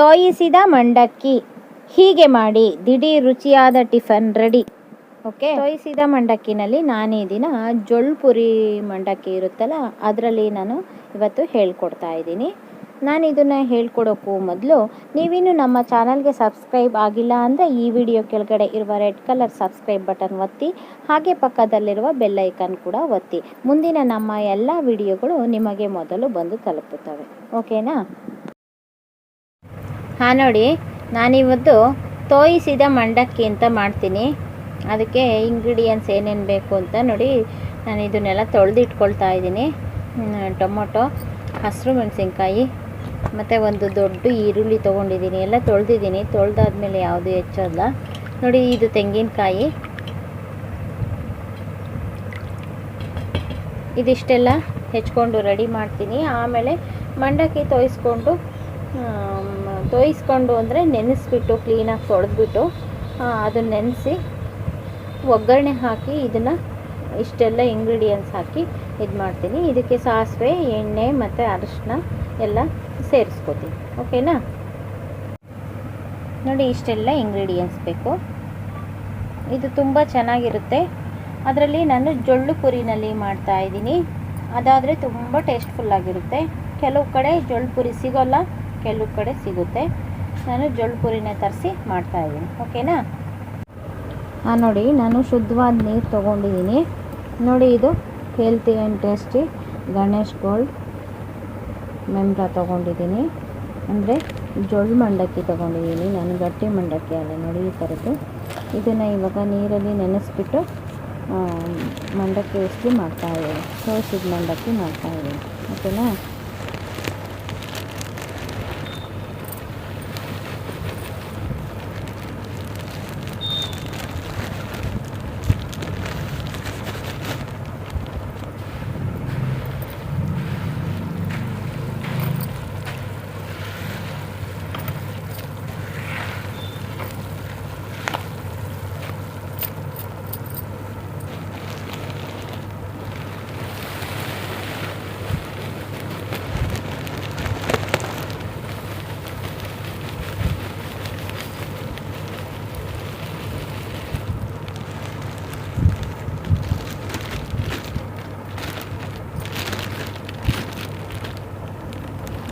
ತೋಯಿಸಿದ ಮಂಡಕ್ಕಿ. ಹೀಗೆ ಮಾಡಿ ದಿಢೀರ್ ರುಚಿಯಾದ ಟಿಫನ್ ರೆಡಿ. ಓಕೆ? ತೋಯಿಸಿದ ಮಂಡಕ್ಕಿನಲ್ಲಿ ನಾನೇ ದಿನ ಜೊಳ್ಪುರಿ ಮಂಡಕ್ಕಿ ಇರುತ್ತಲ್ಲ, ಅದರಲ್ಲಿ ನಾನು ಇವತ್ತು ಹೇಳ್ಕೊಡ್ತಾ ಇದ್ದೀನಿ. ನಾನು ಇದನ್ನು ಹೇಳ್ಕೊಡೋಕ್ಕೂ ಮೊದಲು ನೀವಿನ್ನು ನಮ್ಮ ಚಾನಲ್ಗೆ ಸಬ್ಸ್ಕ್ರೈಬ್ ಆಗಿಲ್ಲ ಅಂದರೆ ಈ ವಿಡಿಯೋ ಕೆಳಗಡೆ ಇರುವ ರೆಡ್ ಕಲರ್ ಸಬ್ಸ್ಕ್ರೈಬ್ ಬಟನ್ ಒತ್ತಿ, ಹಾಗೆ ಪಕ್ಕದಲ್ಲಿರುವ ಬೆಲ್ಲೈಕನ್ ಕೂಡ ಒತ್ತಿ. ಮುಂದಿನ ನಮ್ಮ ಎಲ್ಲ ವಿಡಿಯೋಗಳು ನಿಮಗೆ ಮೊದಲು ಬಂದು ತಲುಪುತ್ತವೆ. ಓಕೆನಾ? ಹಾಂ, ನೋಡಿ. ನಾನಿವತ್ತು ತೋಯಿಸಿದ ಮಂಡಕ್ಕಿ ಅಂತ ಮಾಡ್ತೀನಿ. ಅದಕ್ಕೆ ಇಂಗ್ರೀಡಿಯೆಂಟ್ಸ್ ಏನೇನು ಬೇಕು ಅಂತ ನೋಡಿ. ನಾನು ಇದನ್ನೆಲ್ಲ ತೊಳೆದಿಟ್ಕೊಳ್ತಾ ಇದ್ದೀನಿ. ಟೊಮೊಟೊ, ಹಸಿರು ಮೆಣಸಿನ್ಕಾಯಿ, ಮತ್ತು ಒಂದು ದೊಡ್ಡ ಈರುಳ್ಳಿ ತೊಗೊಂಡಿದ್ದೀನಿ. ಎಲ್ಲ ತೊಳೆದಿದ್ದೀನಿ. ತೊಳೆದಾದ್ಮೇಲೆ ಯಾವುದು ಹೆಚ್ಚೋಲ್ಲ ನೋಡಿ, ಇದು ತೆಂಗಿನಕಾಯಿ. ಇದಿಷ್ಟೆಲ್ಲ ಹೆಚ್ಕೊಂಡು ರೆಡಿ ಮಾಡ್ತೀನಿ. ಆಮೇಲೆ ಮಂಡಕ್ಕಿ ತೋಯಿಸ್ಕೊಂಡು ತೋಯಿಸ್ಕೊಂಡು ಅಂದರೆ ನೆನೆಸ್ಬಿಟ್ಟು ಕ್ಲೀನಾಗಿ ತೊಳೆದ್ಬಿಟ್ಟು ಅದನ್ನ ನೆನೆಸಿ ಒಗ್ಗರಣೆ ಹಾಕಿ ಇದನ್ನು ಇಷ್ಟೆಲ್ಲ ಇಂಗ್ರೀಡಿಯೆಂಟ್ಸ್ ಹಾಕಿ ಇದು ಮಾಡ್ತೀನಿ. ಇದಕ್ಕೆ ಸಾಸಿವೆ, ಎಣ್ಣೆ ಮತ್ತು ಅರಿಶಿನ ಎಲ್ಲ ಸೇರಿಸ್ಕೋತೀನಿ. ಓಕೆನಾ? ನೋಡಿ, ಇಷ್ಟೆಲ್ಲ ಇಂಗ್ರೀಡಿಯೆಂಟ್ಸ್ ಬೇಕು. ಇದು ತುಂಬ ಚೆನ್ನಾಗಿರುತ್ತೆ. ಅದರಲ್ಲಿ ನಾನು ಜೊಳ್ಳು ಪುರಿನಲ್ಲಿ ಮಾಡ್ತಾ ಇದ್ದೀನಿ. ಅದಾದರೆ ತುಂಬ ಟೇಸ್ಟ್ಫುಲ್ಲಾಗಿರುತ್ತೆ ಕೆಲವು ಕಡೆ ಜೊಳ್ಳು ಪುರಿ ಸಿಗೋಲ್ಲ. ಕೆಲವು ಕಡೆ ಸಿಗುತ್ತೆ. ನಾನು ಜೊಳ್ಪುರಿನೇ ತರಿಸಿ ಮಾಡ್ತಾಯಿದ್ದೀನಿ ಓಕೆನಾ? ಹಾಂ ನೋಡಿ, ನಾನು ಶುದ್ಧವಾದ ನೀರು ತೊಗೊಂಡಿದ್ದೀನಿ. ನೋಡಿ, ಇದು healthy and tasty Ganesh gold ಮೆಂಬ್ರ ತೊಗೊಂಡಿದ್ದೀನಿ. ಅಂದರೆ ಜೊಳ್ಳು ಮಂಡಕ್ಕಿ ತೊಗೊಂಡಿದ್ದೀನಿ ನಾನು, ಗಟ್ಟಿ ಮಂಡಕ್ಕಿ ಅಲ್ಲ, ನೋಡಿ, ಈ ಥರದ್ದು ಇದನ್ನು ಇವಾಗ ನೀರಲ್ಲಿ ನೆನೆಸ್ಬಿಟ್ಟು ಮಂಡಕ್ಕಿ ಟೇಸ್ಟಿ ಮಾಡ್ತಾ ಇದ್ದೀನಿ. ಸೋಸಿದ ಮಂಡಕ್ಕಿ ಮಾಡ್ತಾ ಇದ್ದೀನಿ. ಓಕೆನಾ?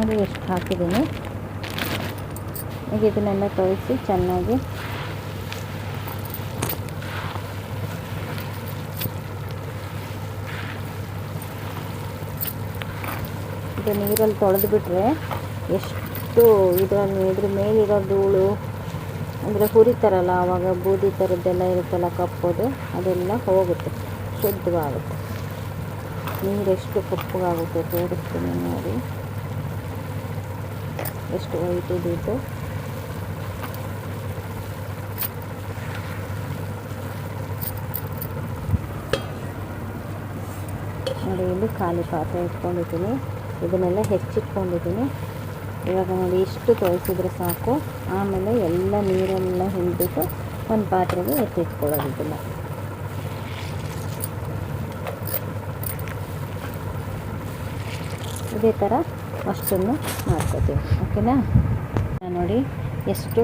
ನೋಡಿ ಎಷ್ಟು ಹಾಕಿದ್ದೀನಿ. ಈಗ ಇದನ್ನೆಲ್ಲ ತೊಳಿಸಿ ಚೆನ್ನಾಗಿ ಇದು ನೀರಲ್ಲಿ ತೊಳೆದು ಬಿಟ್ಟರೆ ಎಷ್ಟು ಇದರಲ್ಲಿ ಇದ್ರ ಮೇಲಿರೋ ಧೂಳು, ಅಂದರೆ ಹುರಿತಾರಲ್ಲ ಆವಾಗ ಬೂದಿ ಥರದ್ದೆಲ್ಲ ಇರುತ್ತಲ್ಲ ಕಪ್ಪೋದು ಅದೆಲ್ಲ ಹೋಗುತ್ತೆ, ಶುದ್ಧವಾಗುತ್ತೆ. ನೀರೆಷ್ಟು ಕಪ್ಪಗಾಗುತ್ತೆ ತೋರಿಸ್ತೀನಿ ನೋಡಿ. ಎಷ್ಟು ವೈಟ್ ಇದ್ದಿದ್ದು ನೋಡಿ, ಇಲ್ಲಿ ಖಾಲಿ ಪಾತ್ರೆ ಇಟ್ಕೊಂಡಿದ್ದೀನಿ. ಇದನ್ನೆಲ್ಲ ಹೆಚ್ಚಿಟ್ಕೊಂಡಿದ್ದೀನಿ. ಇವಾಗ ನೋಡಿ, ಇಷ್ಟು ತೋರಿಸಿದ್ರೆ ಸಾಕು. ಆಮೇಲೆ ಎಲ್ಲ ನೀರೆಲ್ಲ ಹಿಂಡ್ಬಿಟ್ಟು ಒಂದು ಪಾತ್ರೆಗೆ ಎತ್ತಿಟ್ಕೊಳ್ಳೋದಿಲ್ಲ ಇದೇ ಥರ ಅಷ್ಟನ್ನು ಮಾಡ್ಕೋತೀವಿ. ಓಕೆನಾ? ನೋಡಿ ಎಷ್ಟು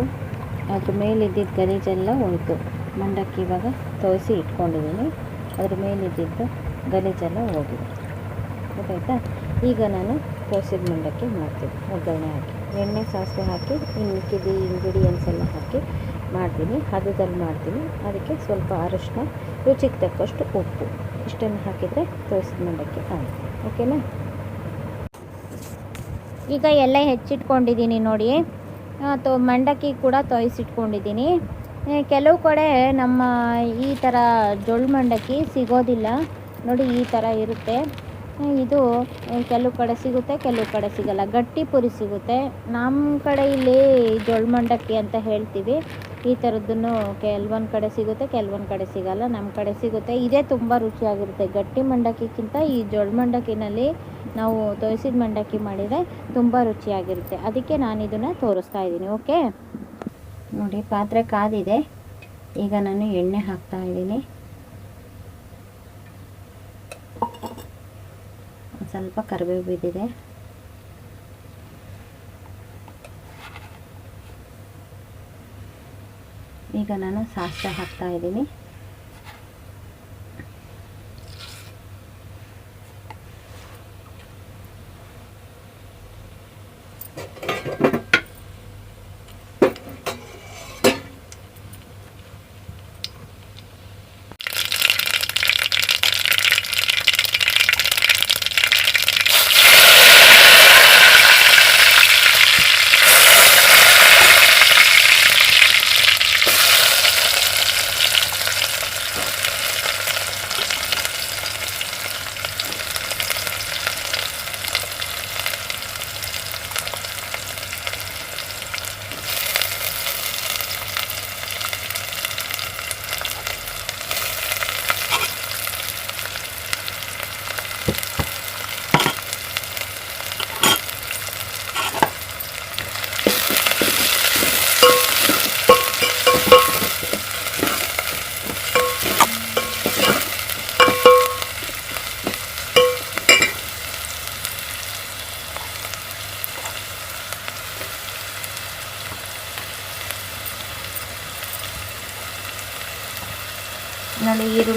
ಅದ್ರ ಮೇಲಿದ್ದಿದ್ದ ಗಲೀಜೆಲ್ಲ ಹೋಯಿತು. ಮಂಡಕ್ಕಿ ಇವಾಗ ತೋಯಿಸಿ ಇಟ್ಕೊಂಡಿದ್ದೀನಿ. ಅದ್ರ ಮೇಲಿದ್ದಿದ್ದು ಗಲೀಜೆಲ್ಲ ಹೋಗಿದೆ. ಗೊತ್ತಾಯ್ತಾ? ಈಗ ನಾನು ತೋಸಿದ ಮಂಡಕ್ಕಿ ಮಾಡ್ತೀನಿ. ಒಗ್ಗರಣೆ ಹಾಕಿ. ಎಣ್ಣೆ, ಸಾಸಿವೆ ಹಾಕಿ ಇನ್ನು ಕಿದಿ ಇಂಗ್ರೀಡಿಯೆಂಟ್ಸ್ ಎಲ್ಲ ಹಾಕಿ ಮಾಡ್ತೀನಿ. ಹದದಲ್ಲಿ ಮಾಡ್ತೀನಿ. ಅದಕ್ಕೆ ಸ್ವಲ್ಪ ಅರಶಿನ ರುಚಿಗೆ ತಕ್ಕಷ್ಟು ಉಪ್ಪು. ಇಷ್ಟನ್ನು ಹಾಕಿದರೆ ತೋರಿಸಿದ ಮಂಡಕ್ಕಿ ಆಯಿತು. ಓಕೆನಾ? ಈಗ ಎಲ್ಲ ಹೆಚ್ಚಿಟ್ಕೊಂಡಿದ್ದೀನಿ ನೋಡಿ. ತೊ, ಮಂಡಕ್ಕಿ ಕೂಡ ತೊಯ್ಸಿಟ್ಕೊಂಡಿದ್ದೀನಿ. ಕೆಲವು ಕಡೆ ನಮ್ಮ ಈ ಥರ ಜೊಳ್ಳು ಮಂಡಕ್ಕಿ ಸಿಗೋದಿಲ್ಲ. ನೋಡಿ, ಈ ಥರ ಇರುತ್ತೆ. ಇದು ಕೆಲವು ಕಡೆ ಸಿಗುತ್ತೆ, ಕೆಲವು ಕಡೆ ಸಿಗಲ್ಲ. ಗಟ್ಟಿ ಪುರಿ ಸಿಗುತ್ತೆ. ನಮ್ಮ ಕಡೆ ಇಲ್ಲಿ ಜೊಳ್ಳು ಮಂಡಕ್ಕಿ ಅಂತ ಹೇಳ್ತೀವಿ. ಈ ಥರದ್ದನ್ನು ಕೆಲವೊಂದು ಕಡೆ ಸಿಗುತ್ತೆ, ಕೆಲವೊಂದು ಕಡೆ ಸಿಗಲ್ಲ. ನಮ್ಮ ಕಡೆ ಸಿಗುತ್ತೆ. ಇದೇ ತುಂಬ ರುಚಿಯಾಗಿರುತ್ತೆ. ಗಟ್ಟಿ ಮಂಡಕ್ಕಿಗಿಂತ ಈ ಜೋಳ ಮಂಡಕ್ಕಿನಲ್ಲಿ ನಾವು ತೋರಿಸಿದ ಮಂಡಕ್ಕಿ ಮಾಡಿದರೆ ತುಂಬ ರುಚಿಯಾಗಿರುತ್ತೆ. ಅದಕ್ಕೆ ನಾನು ಇದನ್ನು ತೋರಿಸ್ತಾ ಇದ್ದೀನಿ, ಓಕೆ? ನೋಡಿ, ಪಾತ್ರೆ ಕಾದಿದೆ. ಈಗ ನಾನು ಎಣ್ಣೆ ಹಾಕ್ತಾ ಇದ್ದೀನಿ. ಸ್ವಲ್ಪ ಕರಿಬೇವು ಬಿದ್ದಿದೆ. ಈಗ ನಾನು ಸಾಸಿವೆ ಹಾಕ್ತಾ ಇದ್ದೀನಿ.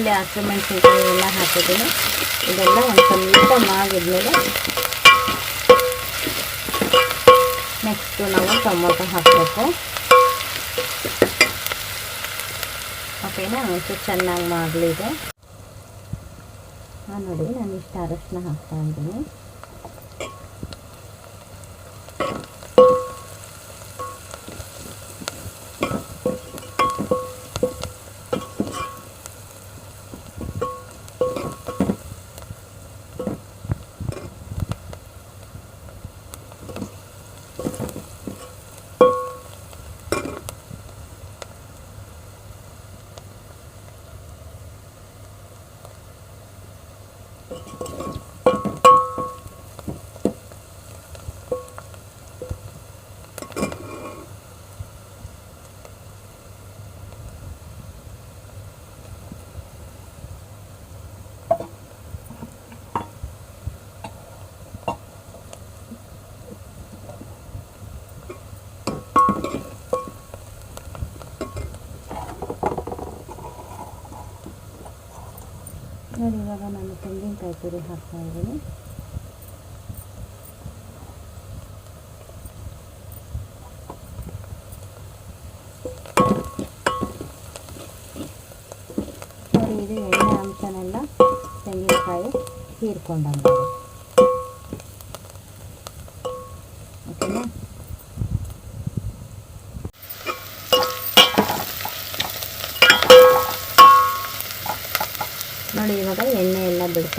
ಈರುಳ್ಳಿ ಹಸಿಮೆಣಸಿನ್ಕಾಯಿ ಎಲ್ಲ ಹಾಕಿದ್ದೀನಿ. ಇದೆಲ್ಲ ಒಂದು ಸ್ವಲ್ಪ ಮಾಗಿದ್ಮೇಲೆ ನೆಕ್ಸ್ಟು ನಾವು ಟೊಮೊಟೊ ಹಾಕಬೇಕು. ಓಕೆನಾ ಒಂಚೂರು ಚೆನ್ನಾಗಿ ಮಾಡಲಿದೆ ನೋಡಿ, ನಾನು ಇಷ್ಟು ಅರಶಿನ ಹಾಕ್ತಾ ಇದ್ದೀನಿ. ನೋಡಿ ಇವಾಗ ನಾನು ತೆಂಗಿನಕಾಯಿ ತುರಿ ಹಾಕ್ತಾ ಇದ್ದೀನಿ. ನೋಡಿ ಇದು ಎಣ್ಣೆ ಅಂಶನೆಲ್ಲ ತೆಂಗಿನಕಾಯಿ ಹೀರ್ಕೊಂಡಂಗೆ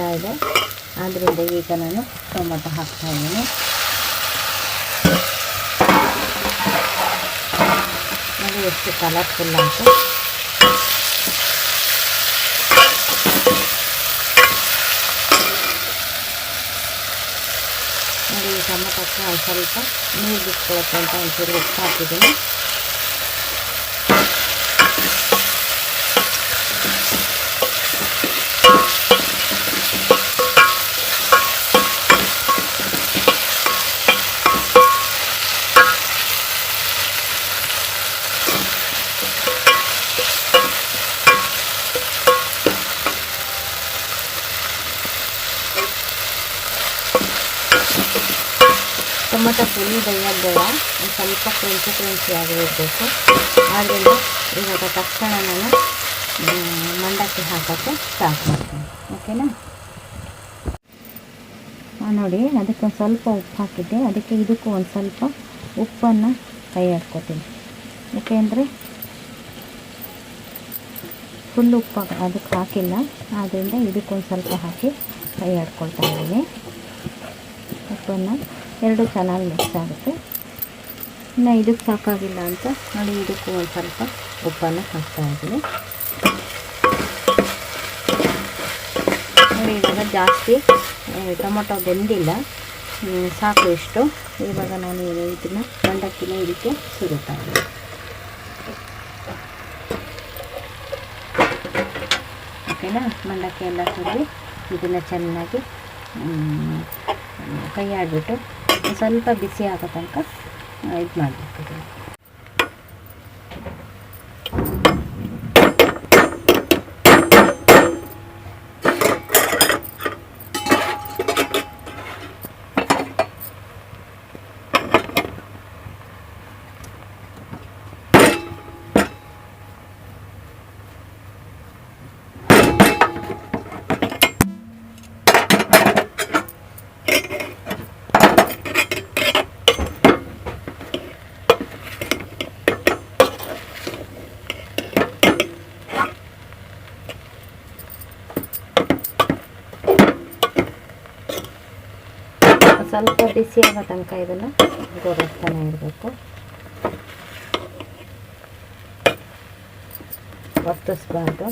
ಎಲ್ಲ ಇದೆ. ಆದ್ದರಿಂದ ಈಗ ನಾನು ಟೊಮೊಟೊ ಹಾಕ್ತಾ ಇದ್ದೀನಿ. ನೋಡಿ ಎಷ್ಟು ಕಲರ್ಫುಲ್ ಅಂತ ನೋಡಿ ಈ ಟೊಮೊಟೊಕ್ಕೆ ಸ್ವಲ್ಪ ನೀರು ಬಿಟ್ಕೊಳಕ್ಕೆ ಅಂತ ಒಂಚೂರು ಉಪ್ಪು ಹಾಕಿದ್ದೀನಿ. ಟೊಮೊಟೊ ಫುಲ್ ಬೇಯೋದು ಬೇಡ ಒಂದು ಸ್ವಲ್ಪ ಕ್ರಂಚಿ ಕ್ರಂಚಿ ಆಗಿರಬೇಕು ಆದ್ದರಿಂದ ಇವಾಗ ತಕ್ಷಣ ನಾನು ಮಂಡಕ್ಕಿ ಹಾಕೋಕ್ಕೆ ಸ್ಟಾರ್ಟ್ ಮಾಡ್ತೀನಿ. ಓಕೆನಾ? ನೋಡಿ, ಅದಕ್ಕೆ ಒಂದು ಸ್ವಲ್ಪ ಉಪ್ಪು ಹಾಕಿದ್ದೆ. ಅದಕ್ಕೆ ಇದಕ್ಕೂ ಒಂದು ಸ್ವಲ್ಪ ಉಪ್ಪನ್ನು ಕೈ ಆಡ್ಕೊತೀನಿ ಯಾಕೆಂದರೆ ಫುಲ್ ಉಪ್ಪು ಅದಕ್ಕೆ ಹಾಕಿಲ್ಲ. ಆದ್ದರಿಂದ ಇದಕ್ಕೊಂದು ಸ್ವಲ್ಪ ಹಾಕಿ ಕೈ ಆಡ್ಕೊಳ್ತಾ ಇದ್ದೀನಿ. ಉಪ್ಪನ್ನು ಎರಡು ಚೆನ್ನಾಗಿ ಮಿಕ್ಸ್ ಆಗುತ್ತೆ. ಇನ್ನು ಇದಕ್ಕೆ ಸಾಕಾಗಿಲ್ಲ ಅಂತ ನೋಡಿ ಇದಕ್ಕೂ ಒಂದು ಸ್ವಲ್ಪ ಉಪ್ಪನ್ನು ಹಾಕ್ತಾ ಇದ್ದೀನಿ. ನೋಡಿ, ಇವಾಗ ಜಾಸ್ತಿ ಟೊಮೊಟೊ ಬೆಂದಿಲ್ಲ. ಸಾಕು ಇಷ್ಟು. ಇವಾಗ ನಾನು ಇದನ್ನು ಮಂಡಕ್ಕಿನ ಇದಕ್ಕೆ ಸಿಗುತ್ತಾ ಓಕೆನಾ? ಮಂಡಕ್ಕಿ ಎಲ್ಲ ಸುರಿ ಇದನ್ನು ಚೆನ್ನಾಗಿ ಕೈ ಆಡಿಬಿಟ್ಟು ಸ್ವಲ್ಪ ಬಿಸಿ ಆಗೋ ತನಕ ಇದು ಮಾಡಬೇಕು ಬಿಸಿ ಆಗೋ ತನಕ ಇದನ್ನು ಗೋರಸ್ತಾನೆ ಇರಬೇಕು ಒತ್ತಿಸ್ಬಾರ್ದು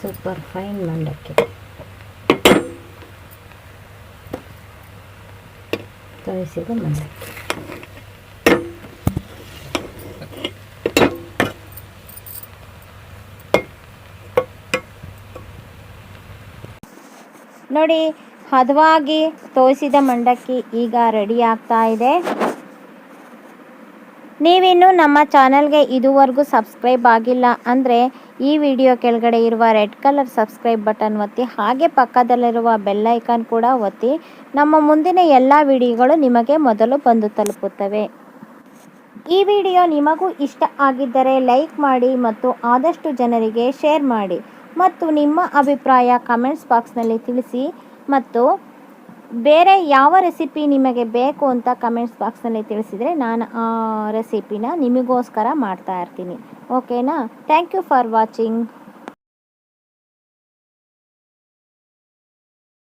ಸೂಪರ್ ಫೈನ್ ಮಂಡಕ್ಕಿ. ತೋರಿಸಿದ ಮಂಡಕ್ಕಿ ನೋಡಿ ಹದವಾಗಿ ತೋಯಿಸಿದ ಮಂಡಕ್ಕಿ ಈಗ ರೆಡಿ ಆಗ್ತಾ ಇದೆ. ನೀವಿನ್ನು ನಮ್ಮ ಚಾನಲ್ಗೆ ಇದುವರೆಗೂ ಸಬ್ಸ್ಕ್ರೈಬ್ ಆಗಿಲ್ಲ ಅಂದರೆ ಈ ವಿಡಿಯೋ ಕೆಳಗಡೆ ಇರುವ ರೆಡ್ ಕಲರ್ ಸಬ್ಸ್ಕ್ರೈಬ್ ಬಟನ್ ಒತ್ತಿ, ಹಾಗೆ ಪಕ್ಕದಲ್ಲಿರುವ ಬೆಲ್ಲೈಕಾನ್ ಕೂಡ ಒತ್ತಿ, ನಮ್ಮ ಮುಂದಿನ ಎಲ್ಲ ವಿಡಿಯೋಗಳು ನಿಮಗೆ ಮೊದಲು ಬಂದು ತಲುಪುತ್ತವೆ. ಈ ವಿಡಿಯೋ ನಿಮಗೂ ಇಷ್ಟ ಆಗಿದ್ದರೆ ಲೈಕ್ ಮಾಡಿ ಮತ್ತು ಆದಷ್ಟು ಜನರಿಗೆ ಶೇರ್ ಮಾಡಿ ಮತ್ತು ನಿಮ್ಮ ಅಭಿಪ್ರಾಯ ಕಮೆಂಟ್ಸ್ ಬಾಕ್ಸ್ನಲ್ಲಿ ತಿಳಿಸಿ ಮತ್ತು ಬೇರೆ ಯಾವ ರೆಸಿಪಿ ನಿಮಗೆ ಬೇಕು ಅಂತ ಕಮೆಂಟ್ಸ್ ಬಾಕ್ಸ್ನಲ್ಲಿ ತಿಳಿಸಿದರೆ ನಾನು ಆ ರೆಸಿಪಿನ ನಿಮಗೋಸ್ಕರ ಮಾಡ್ತಾ ಇರ್ತೀನಿ. ಓಕೆನಾ ಥ್ಯಾಂಕ್ ಯು ಫಾರ್ ವಾಚಿಂಗ್